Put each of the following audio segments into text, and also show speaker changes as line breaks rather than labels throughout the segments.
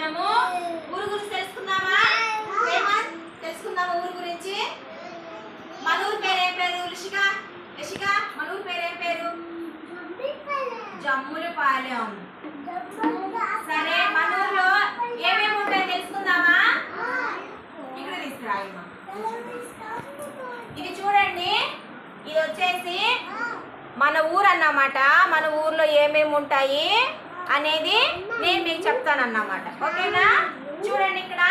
మనము ఊరు గురించి తెలుసుకుందామా? తెలుసుకుందామా ఊరు గురించి? మన ఊరు పేరు ఏం పేరు రిషిక? రిషిక మన ఊరు పేరు ఏం పేరు? జమ్ములపాలెం. సరే మన ఊర్లో ఏమేమి ఉంటాయో తెలుసుకుందామా? ఇక్కడ తీసుకురా ఇది చూడండి. ఇది వచ్చేసి మన ఊరు అన్నమాట. మన ఊర్లో ఏమేమి ఉంటాయి? అనేది నేను మీకు చెప్తానన్నమాట. ఓకేనా? చూడండి ఇక్కడ.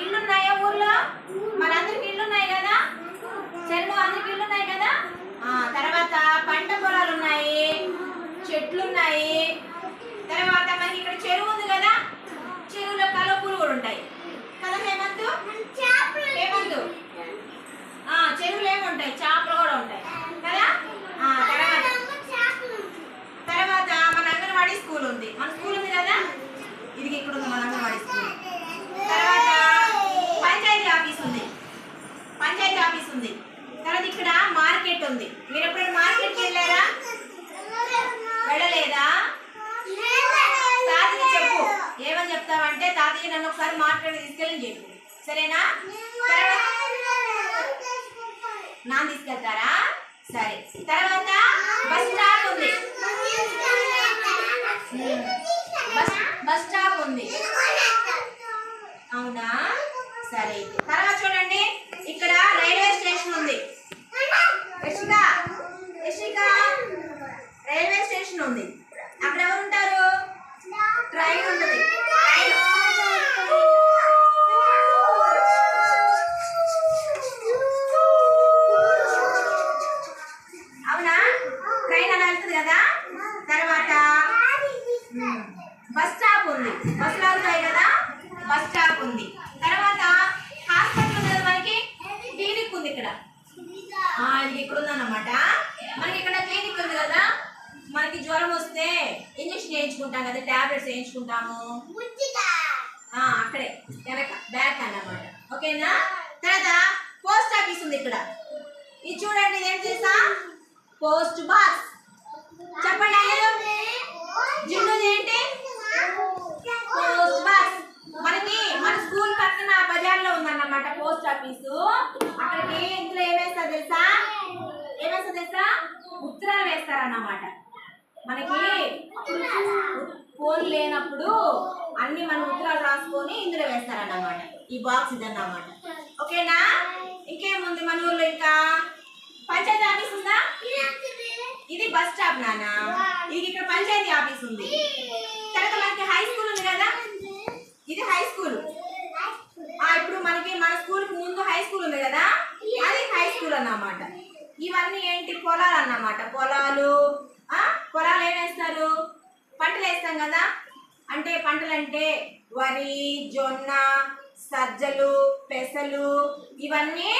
ఇల్లున్నాయా ఊర్లో? మనందరికి ఇల్లు ఉన్నాయి కదా? చెల్లు అందరికి ఇల్లు ఉన్నాయి కదా ఆ, తర్వాత పంట పొలాలు ఉన్నాయి చెట్లు ఉన్నాయి తర్వాత మనకి ఇక్కడ చెరువు ఉంది కదా చెరువులో కలుపులు కూడా ఉంటాయి కదా హేమంత్ హేమంత్ ఆ, చెరువులు ఏముంటాయి చేపలు కూడా ఉంటాయి కదా ఆ, తర్వాత తర్వాత మన అంగన్వాడీ స్కూల్ ఉంది మన స్కూల్ ఉంది కదా ఇది ఇక్కడ ఉంది మన అంగన్వాడీ స్కూల్ తర్వాత పంచాయతీ ఆఫీస్ ఉంది పంచాయతీ ఆఫీస్ ఉంది తర్వాత ఇక్కడ మార్కెట్ ఉంది. మీరు ఎప్పుడైనా మార్కెట్కి వెళ్ళారా? వెళ్ళలేదా? తాతకి చెప్పు. ఏమని చెప్తావంటే తాతయ్య నన్ను ఒకసారి మార్కెట్ తీసుకెళ్ళని చెప్పు. సరేనా? తర్వాత నాన్న తీసుకెళ్తారా? సరే. తర్వాత బస్ స్టాప్ ఉంది. బస్ బస్ స్టాప్ ఉంది. అవునా? సరే. తర్వాత చూడండి. రైల్వే ఉంది. అక్కడ ఎవరు ఉంటారు? ట్రైన్ ఉంటుంది. ట్రైన్. అవునా? ట్రైన్ అలా వెళ్తుంది కదా? తర్వాత బస్ స్టాప్ ఉంది. బస్సులు అవుతాయి కదా? బస్ స్టాప్ ఉంది. తర్వాత హాస్పిటల్ ఉంది కదా మనకి? క్లినిక్ ఉంది ఇక్కడ. ఆ, ఇది ఇక్కడ ఉందన్నమాట. మనకి ఇక్కడ క్లినిక్ ఉంది కదా? మనకి జ్వరం వస్తే ఇంజక్షన్ వేయించుకుంటాం కదా టాబ్లెట్స్ వేయించుకుంటాము. అక్కడే వెనక బ్యాక్ అన్నమాట. ఓకేనా? తర్వాత పోస్ట్ ఆఫీస్ ఉంది ఇక్కడ. ఇది చూడండి ఏం చేసా పోస్ట్ బాక్స్. చెప్పండి జిన్నుది ఏంటి? Post box. మనకి మన స్కూల్ పక్కన బజార్లో ఉందన్నమాట పోస్ట్ ఆఫీసు. అక్కడికి ఇందులో ఏమేస్తారు తెలుసా? ఏమేస్తారు తెలుసా? ఉత్తరాలు వేస్తారన్నమాట. మనకి ఫోన్ లేనప్పుడు అన్ని మనం ఉత్తరాలు రాసుకొని ఇందులో వేస్తారన్నమాట. ఈ బాక్స్ ఇదన్నమాట. ఓకేనా? ఇంకేముంది మన ఊర్లో ఇంకా? పంచాయతీ ఆఫీస్ ఉందా? ఇది బస్ స్టాప్ నాన్న. ఇది ఇక్కడ పంచాయతీ ఆఫీస్ ఉంది. తర్వాత మనకి హై స్కూల్ ఉంది కదా? ఇది హై స్కూల్. ఇప్పుడు మనకి మన స్కూల్ ముందు హై స్కూల్ ఉంది కదా? అది హై స్కూల్ అన్నమాట. ఇవన్నీ ఏంటి? పొలాలు అన్నమాట. పొలాలు పొలాలు ఏమేస్తారు పంటలు వేస్తాం కదా? అంటే పంటలు అంటే వరి జొన్న సజ్జలు పెసలు ఇవన్నీ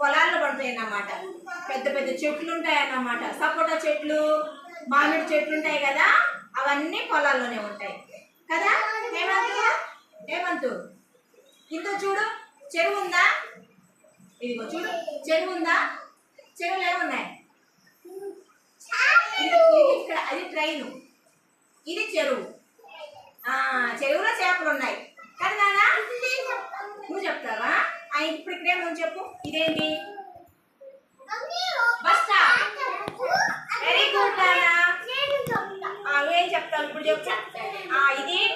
పొలాల్లో పడతాయి అన్నమాట పెద్ద పెద్ద చెట్లు ఉంటాయి అన్నమాట సపోటా చెట్లు మామిడి చెట్లు ఉంటాయి కదా? అవన్నీ పొలాల్లోనే ఉంటాయి. కదా? హేమంతు? హేమంతు ఇంత చూడు. చెరువు ఉందా? ఇదిగో చూడు. చెరువు ఉందా? చెరువులు ఏమున్నాయి ఇది ఇది ఇక్కడ అది ట్రైన్ ఇది చెరువు. చెరువులో చేపలు ఉన్నాయి. కదా నాన్న? నువ్వు చెప్తావా? ఆ, ఇప్పుడు ఇక్కడే నువ్వు చెప్పు. ఇదేంటి? బస్తా వెరీ గుడ్ నాన్న. ఏం చెప్తావు? ఇప్పుడు చెప్పు. ఇది